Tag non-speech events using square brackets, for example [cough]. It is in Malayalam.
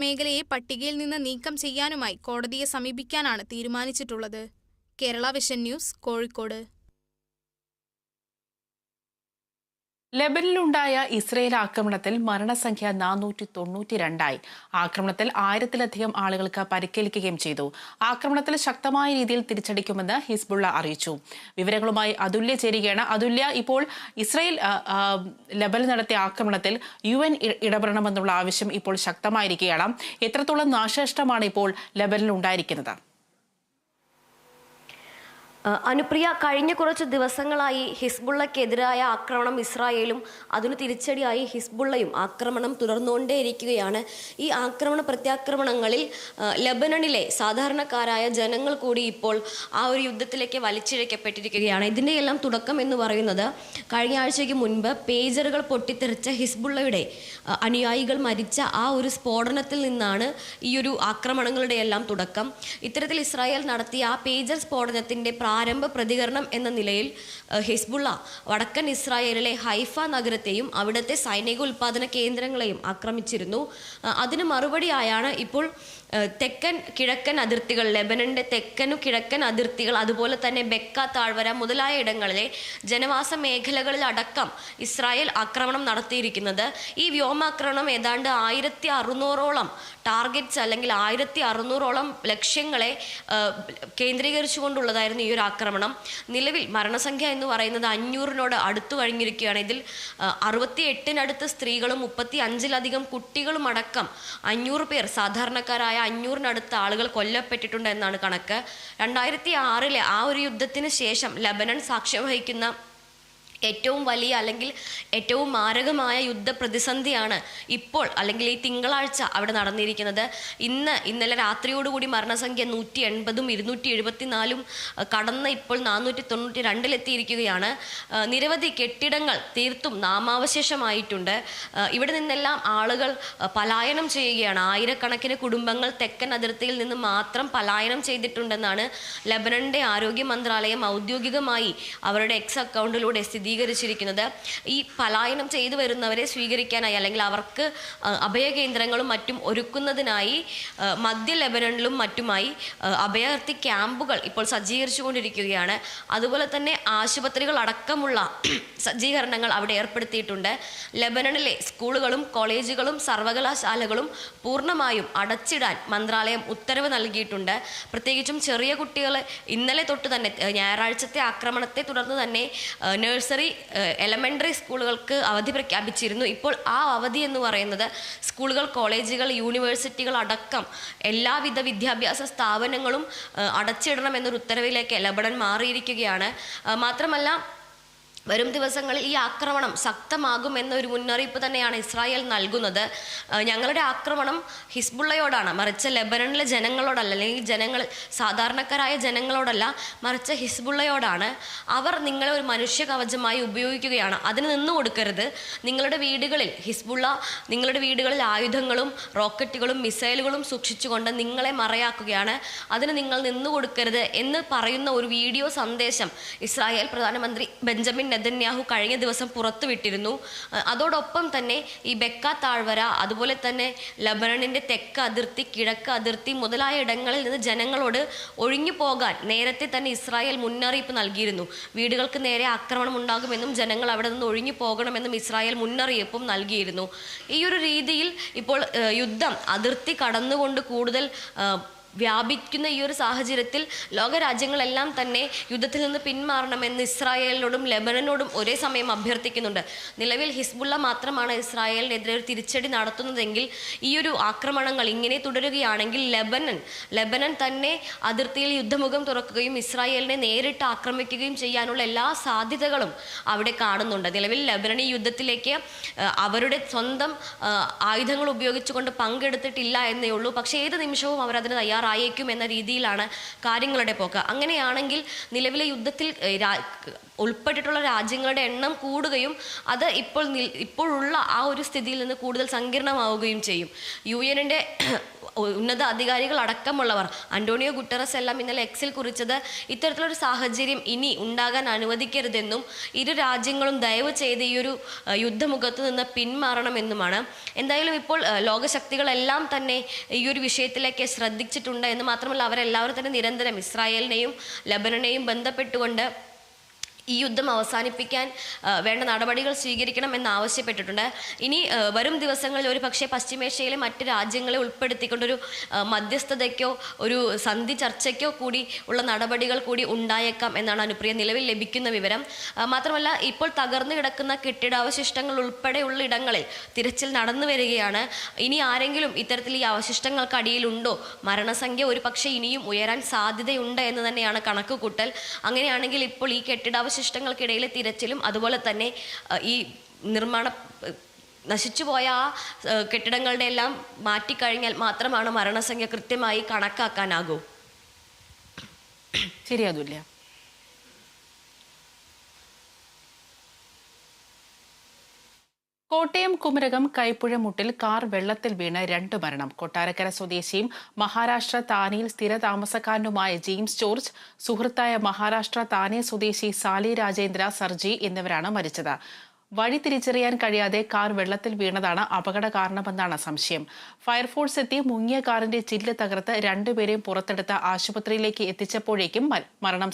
മേഖലയെ പട്ടികയിൽ നിന്ന് നീക്കം ചെയ്യാനുമായി കോടതിയെ സമീപിക്കാനാണ് തീരുമാനിച്ചിട്ടുള്ളത്. Kerala vision news Kozhikode. ലെബനിലുണ്ടായ Israel ആക്രമണത്തിൽ മരണസംഖ്യ നാനൂറ്റി തൊണ്ണൂറ്റി രണ്ടായി ആക്രമണത്തിൽ ആയിരത്തിലധികം ആളുകൾക്ക് പരിക്കേൽക്കുകയും ചെയ്തു. ആക്രമണത്തിൽ ശക്തമായ രീതിയിൽ തിരിച്ചടിക്കുമെന്ന് ഹിസ്ബുള്ള അറിയിച്ചു. വിവരങ്ങളുമായി അതുല്യ ചേരുകയാണ്. അതുല്യ ഇപ്പോൾ ഇസ്രയേൽ ലെബനിൽ നടത്തിയ ആക്രമണത്തിൽ യു എൻ ഇടപെടണമെന്നുള്ള ആവശ്യം ഇപ്പോൾ ശക്തമായിരിക്കുകയാണ്. എത്രത്തോളം നാശനഷ്ടമാണ് ഇപ്പോൾ ലെബനിൽ ഉണ്ടായിരിക്കുന്നത്? അനുപ്രിയ കഴിഞ്ഞ കുറച്ച് ദിവസങ്ങളായി ഹിസ്ബുള്ളക്കെതിരായ ആക്രമണം ഇസ്രായേലും അതിന് തിരിച്ചടിയായി ഹിസ്ബുള്ളയും ആക്രമണം തുടർന്നുകൊണ്ടേയിരിക്കുകയാണ്. ഈ ആക്രമണ പ്രത്യാക്രമണങ്ങളിൽ ലബനണിലെ സാധാരണക്കാരായ ജനങ്ങൾ കൂടി ഇപ്പോൾ ആ ഒരു യുദ്ധത്തിലേക്ക് വലിച്ചിഴക്കപ്പെട്ടിരിക്കുകയാണ്. ഇതിന്റെയെല്ലാം തുടക്കം എന്ന് പറയുന്നത് കഴിഞ്ഞ ആഴ്ചയ്ക്ക് മുൻപ് പേജറുകൾ പൊട്ടിത്തെറിച്ച ഹിസ്ബുള്ളയുടെ അനുയായികൾ മരിച്ച ആ ഒരു സ്ഫോടനത്തിൽ നിന്നാണ് ഈ ഒരു ആക്രമണങ്ങളുടെ എല്ലാം തുടക്കം. ഇത്തരത്തിൽ ഇസ്രായേൽ നടത്തിയ ആ പേജർ സ്ഫോടനത്തിന്റെ പ്രാരംഭ പ്രതികരണം എന്ന നിലയിൽ ഹിസ്ബുള്ള വടക്കൻ ഇസ്രായേലിലെ ഹൈഫ നഗരത്തെയും അവിടുത്തെ സൈനിക ഉൽപാദന കേന്ദ്രങ്ങളെയും ആക്രമിച്ചിരുന്നു. അതിന് മറുപടിയായാണ് ഇപ്പോൾ തെക്കൻ കിഴക്കൻ അതിർത്തികൾ ലെബനന്റെ തെക്കനു കിഴക്കൻ അതിർത്തികൾ അതുപോലെ തന്നെ ബെക്ക താഴ്വര മുതലായ ഇടങ്ങളിലെ ജനവാസ മേഖലകളിൽ അടക്കം ഇസ്രായേൽ ആക്രമണം നടത്തിയിരിക്കുന്നത്. ഈ വ്യോമാക്രമണം ഏതാണ്ട് ആയിരത്തി അറുന്നൂറോളം ടാർഗറ്റ്സ് അല്ലെങ്കിൽ ആയിരത്തി അറുന്നൂറോളം ലക്ഷ്യങ്ങളെ കേന്ദ്രീകരിച്ചുകൊണ്ടുള്ളതായിരുന്നു ഈ ഒരു ആക്രമണം. നിലവിൽ മരണസംഖ്യ എന്ന് പറയുന്നത് അഞ്ഞൂറിനോട് അടുത്തു കഴിഞ്ഞിരിക്കുകയാണ്. ഇതിൽ അറുപത്തി എട്ടിനടുത്ത് സ്ത്രീകളും മുപ്പത്തി അഞ്ചിലധികം കുട്ടികളും അടക്കം അഞ്ഞൂറ് പേർ സാധാരണക്കാരായ അഞ്ഞൂറിനടുത്ത് ആളുകൾ കൊല്ലപ്പെട്ടിട്ടുണ്ട് എന്നാണ് കണക്ക്. രണ്ടായിരത്തി ആറിലെ ആ ഒരു യുദ്ധത്തിന് ശേഷം ലബനൻ സാക്ഷ്യം വഹിക്കുന്ന ഏറ്റവും വലിയ അല്ലെങ്കിൽ ഏറ്റവും മാരകമായ യുദ്ധ പ്രതിസന്ധിയാണ് ഇപ്പോൾ അല്ലെങ്കിൽ ഈ തിങ്കളാഴ്ച അവിടെ നടന്നിരിക്കുന്നത്. ഇന്ന് ഇന്നലെ രാത്രിയോടുകൂടി മരണസംഖ്യ നൂറ്റി എൺപതും ഇരുന്നൂറ്റി എഴുപത്തിനാലും കടന്ന് ഇപ്പോൾ നാനൂറ്റി തൊണ്ണൂറ്റി രണ്ടിലെത്തിയിരിക്കുകയാണ് നിരവധി കെട്ടിടങ്ങൾ തീർത്തും നാമാവശേഷമായിട്ടുണ്ട്. ഇവിടെ നിന്നെല്ലാം ആളുകൾ പലായനം ചെയ്യുകയാണ്. ആയിരക്കണക്കിന് കുടുംബങ്ങൾ തെക്കൻ അതിർത്തിയിൽ നിന്ന് മാത്രം പലായനം ചെയ്തിട്ടുണ്ടെന്നാണ് ലബനന്റെ ആരോഗ്യ മന്ത്രാലയം ഔദ്യോഗികമായി അവരുടെ എക്സ് അക്കൗണ്ടിലൂടെ സ്ഥിരീകരിച്ചിരിക്കുന്നത് ഈ പലായനം ചെയ്തു വരുന്നവരെ സ്വീകരിക്കാനായി അല്ലെങ്കിൽ അവർക്ക് അഭയകേന്ദ്രങ്ങളും മറ്റും ഒരുക്കുന്നതിനായി മധ്യ ലെബനണിലും മറ്റുമായി അഭയാർത്ഥി ക്യാമ്പുകൾ ഇപ്പോൾ സജ്ജീകരിച്ചുകൊണ്ടിരിക്കുകയാണ്. അതുപോലെ തന്നെ ആശുപത്രികൾ അടക്കമുള്ള [clears throat] സജ്ജീകരണങ്ങൾ അവിടെ ഏർപ്പെടുത്തിയിട്ടുണ്ട്. ലെബനണിലെ സ്കൂളുകളും കോളേജുകളും സർവകലാശാലകളും പൂർണമായും അടച്ചിടാൻ മന്ത്രാലയം ഉത്തരവ് നൽകിയിട്ടുണ്ട്. പ്രത്യേകിച്ചും ചെറിയ കുട്ടികളെ ഇന്നലെ തൊട്ട് തന്നെ ഞായറാഴ്ചത്തെ ആക്രമണത്തെ തുടർന്ന് തന്നെ നഴ്സറി ഏഹ്, എലമെന്ററി സ്കൂളുകൾക്ക് അവധി പ്രഖ്യാപിച്ചിരുന്നു. ഇപ്പോൾ ആ അവധി എന്ന് പറയുന്നത് സ്കൂളുകൾ കോളേജുകൾ യൂണിവേഴ്സിറ്റികൾ അടക്കം എല്ലാവിധ വിദ്യാഭ്യാസ സ്ഥാപനങ്ങളും അടച്ചിടണം എന്നൊരു ഉത്തരവിലേക്ക് ലബണൻ മാറിയിരിക്കുകയാണ്. മാത്രമല്ല വരും ദിവസങ്ങളിൽ ഈ ആക്രമണം ശക്തമാകും എന്നൊരു മുന്നറിയിപ്പ് തന്നെയാണ് ഇസ്രായേൽ നൽകുന്നത്. ഞങ്ങളുടെ ആക്രമണം ഹിസ്ബുള്ളയോടാണ്. മറിച്ച് ലെബനണിലെ ജനങ്ങളോടല്ല അല്ലെങ്കിൽ ജനങ്ങൾ സാധാരണക്കാരായ ജനങ്ങളോടല്ല മറിച്ച് ഹിസ്ബുള്ളയോടാണ്. അവർ നിങ്ങളെ ഒരു മനുഷ്യ കവചമായി ഉപയോഗിക്കുകയാണ്. അതിന് നിന്നു കൊടുക്കരുത്. നിങ്ങളുടെ വീടുകളിൽ ഹിസ്ബുള്ള നിങ്ങളുടെ വീടുകളിൽ ആയുധങ്ങളും റോക്കറ്റുകളും മിസൈലുകളും സൂക്ഷിച്ചുകൊണ്ട് നിങ്ങളെ മറയാക്കുകയാണ്. അതിന് നിങ്ങൾ നിന്നു കൊടുക്കരുത് എന്ന് പറയുന്ന ഒരു വീഡിയോ സന്ദേശം ഇസ്രായേൽ പ്രധാനമന്ത്രി ബെഞ്ചമിൻ നെതന്യാഹു കഴിഞ്ഞ ദിവസം പുറത്തുവിട്ടിരുന്നു അതോടൊപ്പം തന്നെ ഈ ബെക്ക താഴ്വര അതുപോലെ തന്നെ ലബനണിന്റെ തെക്ക് അതിർത്തി കിഴക്ക് അതിർത്തി മുതലായ ഇടങ്ങളിൽ നിന്ന് ജനങ്ങളോട് ഒഴിഞ്ഞു പോകാൻ നേരത്തെ തന്നെ ഇസ്രായേൽ മുന്നറിയിപ്പ് നൽകിയിരുന്നു. വീടുകൾക്ക് നേരെ ആക്രമണം ഉണ്ടാകുമെന്നും ജനങ്ങൾ അവിടെ നിന്ന് ഒഴിഞ്ഞു പോകണമെന്നും ഇസ്രായേൽ മുന്നറിയിപ്പും നൽകിയിരുന്നു. ഈ ഒരു രീതിയിൽ ഇപ്പോൾ യുദ്ധം അതിർത്തി കടന്നുകൊണ്ട് കൂടുതൽ വ്യാപിക്കുന്ന ഈ ഒരു സാഹചര്യത്തിൽ ലോകരാജ്യങ്ങളെല്ലാം തന്നെ യുദ്ധത്തിൽ നിന്ന് പിന്മാറണമെന്ന് ഇസ്രായേലിനോടും ലെബനനോടും ഒരേ സമയം അഭ്യർത്ഥിക്കുന്നുണ്ട്. നിലവിൽ ഹിസ്ബുള്ള മാത്രമാണ് ഇസ്രായേലിനെതിരെ ഒരു തിരിച്ചടി നടത്തുന്നതെങ്കിൽ ഈ ഒരു ആക്രമണങ്ങൾ ഇങ്ങനെ തുടരുകയാണെങ്കിൽ ലെബനൻ ലെബനൻ തന്നെ അതിർത്തിയിൽ യുദ്ധമുഖം തുറക്കുകയും ഇസ്രായേലിനെ നേരിട്ട് ആക്രമിക്കുകയും ചെയ്യാനുള്ള എല്ലാ സാധ്യതകളും അവിടെ കാണുന്നുണ്ട്. നിലവിൽ ലെബനൻ ഈ യുദ്ധത്തിലേക്ക് അവരുടെ സ്വന്തം ആയുധങ്ങൾ ഉപയോഗിച്ചുകൊണ്ട് പങ്കെടുത്തിട്ടില്ല എന്നേ ഉള്ളൂ. പക്ഷേ ഏത് നിമിഷവും അവരതിന് തയ്യാറാണ് തയ്യാറായേക്കും എന്ന രീതിയിലാണ് കാര്യങ്ങളുടെ പോക്ക്. അങ്ങനെയാണെങ്കിൽ നിലവിലെ യുദ്ധത്തിൽ ഉൾപ്പെട്ടിട്ടുള്ള രാജ്യങ്ങളുടെ എണ്ണം കൂടുകയും അത് ഇപ്പോൾ ഇപ്പോഴുള്ള ആ ഒരു സ്ഥിതിയിൽ നിന്ന് കൂടുതൽ സങ്കീർണമാവുകയും ചെയ്യും. യു എന്നിന്റെ ഉന്നത അധികാരികൾ അടക്കമുള്ളവർ. അന്റോണിയോ ഗുട്ടറസ് എല്ലാം ഇന്നലെ എക്സിൽ കുറിച്ചത് ഇത്തരത്തിലൊരു സാഹചര്യം ഇനി ഉണ്ടാകാൻ അനുവദിക്കരുതെന്നും ഇരു രാജ്യങ്ങളും ദയവ് ചെയ്ത് ഈ ഒരു യുദ്ധമുഖത്ത് നിന്ന് പിന്മാറണമെന്നുമാണ്. എന്തായാലും ഇപ്പോൾ ലോകശക്തികളെല്ലാം തന്നെ ഈ ഒരു വിഷയത്തിലേക്ക് ശ്രദ്ധിച്ചിട്ടുണ്ട് എന്ന് മാത്രമല്ല അവരെല്ലാവരും തന്നെ നിരന്തരം ഇസ്രായേലിനെയും ലബനനെയും ബന്ധപ്പെട്ടുകൊണ്ട് ഈ യുദ്ധം അവസാനിപ്പിക്കാൻ വേണ്ട നടപടികൾ സ്വീകരിക്കണം എന്നാവശ്യപ്പെട്ടിട്ടുണ്ട് ഇനി വരും ദിവസങ്ങളിൽ ഒരു പക്ഷേ പശ്ചിമേഷ്യയിലെ മറ്റ് രാജ്യങ്ങളെ ഉൾപ്പെടുത്തിക്കൊണ്ടൊരു മധ്യസ്ഥതയ്ക്കോ ഒരു സന്ധി ചർച്ചയ്ക്കോ കൂടി ഉള്ള നടപടികൾ കൂടി ഉണ്ടായേക്കാം എന്നാണ് അനുപ്രിയ നിലവിൽ ലഭിക്കുന്ന വിവരം. മാത്രമല്ല ഇപ്പോൾ തകർന്നു കിടക്കുന്ന കെട്ടിടാവശിഷ്ടങ്ങൾ ഉൾപ്പെടെയുള്ള ഇടങ്ങളിൽ തിരച്ചിൽ നടന്നു വരികയാണ്. ഇനി ആരെങ്കിലും ഇത്തരത്തിൽ ഈ അവശിഷ്ടങ്ങൾക്ക് അടിയിലുണ്ടോ? മരണസംഖ്യ ഒരു പക്ഷേ ഇനിയും ഉയരാൻ സാധ്യതയുണ്ട് എന്ന് തന്നെയാണ് കണക്കുകൂട്ടൽ. അങ്ങനെയാണെങ്കിൽ ഇപ്പോൾ ഈ കെട്ടിടാവശിഷ്ടങ്ങൾക്കിടയിലെ തിരച്ചിലും അതുപോലെ തന്നെ ഈ നിർമ്മാണ നശിച്ചുപോയ ആ കെട്ടിടങ്ങളുടെ എല്ലാം മാറ്റിക്കഴിഞ്ഞാൽ മാത്രമാണ് മരണസംഖ്യ കൃത്യമായി കണക്കാക്കാനാകൂ? ശരി കോട്ടയം കുമരകം കൈപ്പുഴ മുട്ടിൽ കാർ വെള്ളത്തിൽ വീണ് രണ്ട് മരണം. കൊട്ടാരക്കര സ്വദേശിയും മഹാരാഷ്ട്ര താനെയിൽ സ്ഥിര താമസക്കാരനുമായ ജെയിംസ് ജോർജ് സുഹൃത്തായ മഹാരാഷ്ട്ര താനെ സ്വദേശി സാലി രാജേന്ദ്ര സർജി എന്നിവരാണ് മരിച്ചത്. വഴി തിരിച്ചറിയാൻ കഴിയാതെ കാർ വെള്ളത്തിൽ വീണതാണ് അപകട കാരണമെന്നാണ് സംശയം. ഫയർഫോഴ്സ് എത്തി മുങ്ങിയ കാറിന്റെ ചില്ല് തകർത്ത് രണ്ടുപേരെയും പുറത്തെടുത്ത് ആശുപത്രിയിലേക്ക് എത്തിച്ചപ്പോഴേക്കും മരണം